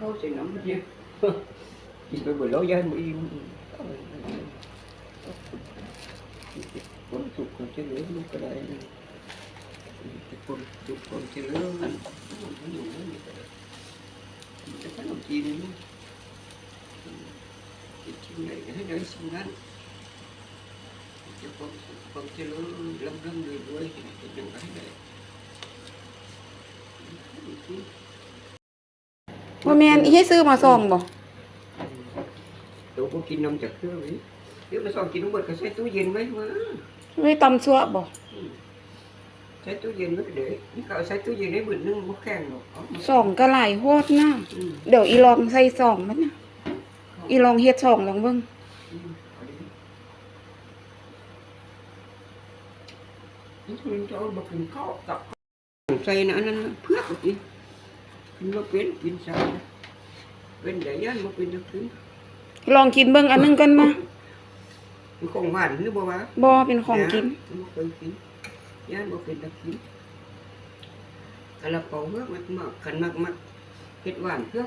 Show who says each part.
Speaker 1: Thôi nó mới riêng Chỉ tôi bởi lối ra mới im Con chụp con chơi lớn lúc cái đấy Con chụp con chơi lớn Con chụp con chơi lớn Chuyện này cái đấy xong ngắn Cho con con chơi lớn lâm người đuôi Thì đừng cái đấy
Speaker 2: Thank you. บ่แมนอีให้ซื้อมาซองบ่
Speaker 1: ตัวกูกินนมจากเครื่องนี้เดี๋ยวมาสองกินน้ำเบิดก็ใช้ตู้เย็นไหมมา
Speaker 2: ไม่ตำซัวบ่
Speaker 1: ใช้ตู้เย็นไว้เดี๋ยวนี่เขาใช้ตู้เย็นได้เบิ่นึงบ่แข็งหรอก
Speaker 2: อซองก็หลายโหดนะอเดี๋ยวอีลองใส่ซองมันนะอีลองเฮ็ดซองลองเบิ่งอ
Speaker 1: นี่คุนจะเอาบะกินข้าวกับใส่นะอันนั้นเพื่อกีกกินมาเป็นกินสาเป็นใหญ่ยันมาเป็นจักถึ
Speaker 2: ลองกินเบิ่งอันนึงกันมา
Speaker 1: เป็นของหวานหรือบ่วะ
Speaker 2: บ่เป็นของกินมาเป็นกิน
Speaker 1: ยันมาเป็นจักกินกะละเปาเพื่อมันมากกันมากมากเห็ดหวานเพื่อ